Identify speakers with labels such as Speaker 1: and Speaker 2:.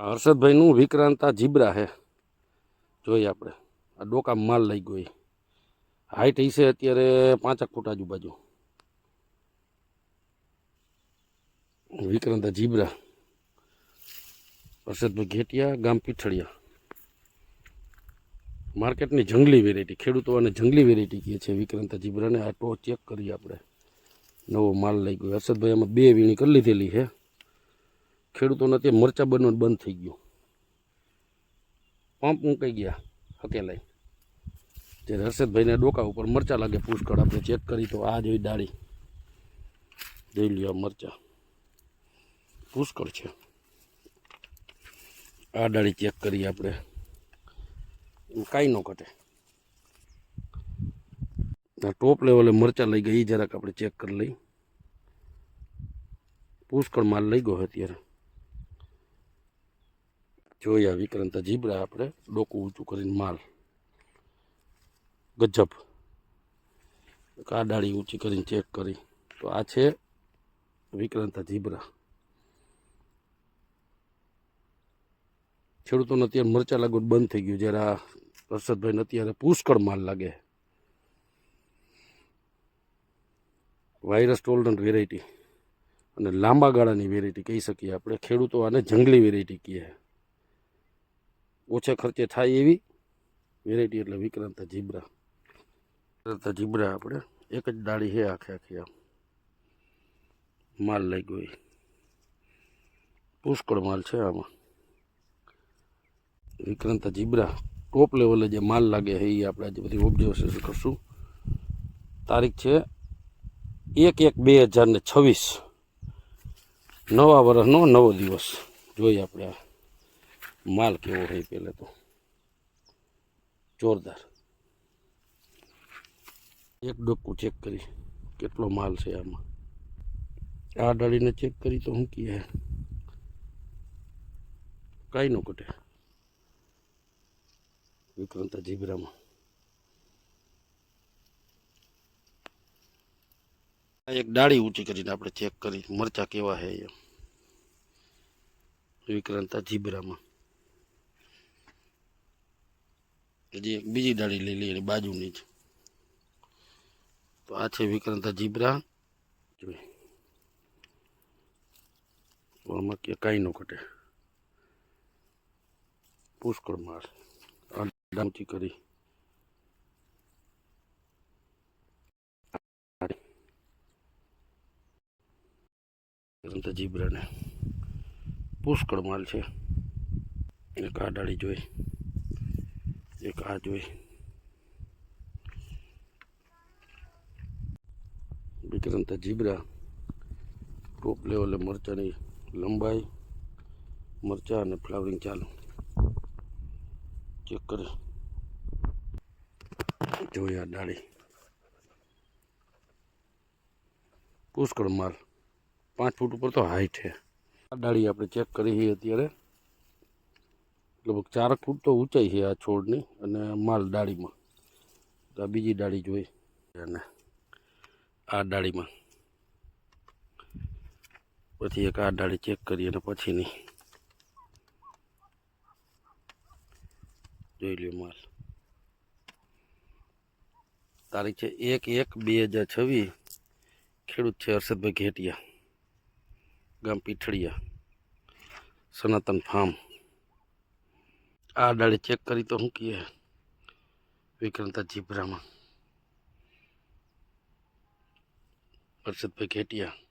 Speaker 1: હર્ષદભાઈનું વિક્રાંતા zebra હે. જોઈએ આપણે. આ ડોકા માલ લઈ ગયો એ. હાઈટ હશે અત્યારે પાંચક ફૂટ આજુબાજુ. વિક્રાંતા જીબ્રા. હર્ષદભાઈ ઘેટિયા, ગામ પીઠળિયા. માર્કેટની જંગલી વેરાયટી ખેડૂતો અને જંગલી વેરાયટી કહે છે વિક્રાંતા જીબ્રાને. આ ટો ચેક કરીએ આપણે. નવો માલ લઈ ગયો. હર્ષદભાઈ આમાં બે વીણી કરી લીધેલી છે. ખેડૂતોને તે મરચા બનવાનું બંધ થઈ ગયું. પંપ મૂકાઈ ગયા હકેલાઈ જે હર્ષદભાઈને ડોકા ઉપર મરચા લાગે પુષ્કળ, આપણે ચેક કરી તો આ જોઈ ડાળી. જોઈ લ્યો મરચા. પુષ્કળ છે. આ ડાળી ચેક કરીએ આપણે. કાંઈ ન ઘટે. ટોપ લેવલે મરચા લઈ ગઈ જરાક આપણે ચેક કરી લઈ પુષ્કળ માલ લઈ ગયો અત્યારે. જોયા વિક્રાંતા જીબરા આપણે ડોકું ઊંચું કરીને માલ. ગજબ. આ ડાળી ઊંચી કરીને ચેક કરી. તો આ છે વિક્રાંતા જીબરા ખેડૂતોને અત્યારે મરચા લાગવું બંધ થઈ ગયું. જ્યારે આ હર્ષદભાઈને અત્યારે પુષ્કળ માલ લાગે. વાયરસ ટોલરન્ટ વેરાયટી અને લાંબા ગાળાની વેરાયટી કહી શકીએ આપણે. ખેડૂતો આને જંગલી વેરાયટી કહીએ ઓછા ખર્ચે થાય એવી વેરાયટી એટલે વિક્રાંતા જીબ્રા. વિક્રાંતા જીબ્રા આપણે. એક જ ડાળી છે આખે આખી આમ. માલ લઈ ગયો એ. પુષ્કળ માલ છે આમાં. વિક્રાંતા જીબ્રા. ટોપ લેવલે જે માલ લાગે છે એ આપણે આજે બધી ઓબ્ઝર્વેશન કરશું. તારીખ છે એક એક બે હજાર ને છવ્વીસ. નવા વર્ષનો નવો દિવસ. જોઈએ આપણે માલ કેવો હોય પેલે તો? જોરદાર. એક ડોકું ચેક કરી. કેટલો માલ છે આમાં? આ ડાળીને ચેક કરી તો હું કહે કાંઈ ન કટે વિક્રાંતા જીબ્રામાં આ એક ડાળી ઊંચી કરીને આપણે ચેક કરી. મરચા કેવા છે એમ. વિક્રાંતા જીબ્રામાં હજી એક બીજી ડાળી લઈએ, એની બાજુની જ તો આ છે વિક્રાંતા જીબ્રા. આમાં કે કાંઈ ન ઘટે. પુષ્કળ માર. ડામથી કરી. જીબ્રાને. પુષ્કળ માલ છે. એક આ ડાળી જોઈ. એક આ જોઈ. વિક્રાંતા જીબ્રા. ટોપ લેવલે મરચાની લંબાઈ, મરચા અને ફ્લાવરિંગ ચાલુ. ચેક કરી. આ ડાળી. પુષ્કળ માલ. પાંચ ફૂટ ઉપર તો હાઈટ છે. આ ડાળી આપણે ચેક કરી હતી અત્યારે. લગભગ ચાર ફૂટ તો ઊંચાઈ છે આ છોડની અને માલ ડાળીમાં. આ બીજી ડાળી જોઈ. અને આ ડાળીમાં. પછી એક આ ડાળી ચેક કરીએ અને પછીની જોઈ લ્યો માલ. તારીખ છે એક એક બે હજાર છવ્વીસ. ખેડૂત છે હર્ષદભાઈ ઘેટિયા. ગામ પીઠળિયા. સનાતન ફાર્મ. આ ડાળી ચેક કરી તો શું કહે વિક્રાંતા જીબ્રામાં હર્ષદભાઈ ઘેટિયા.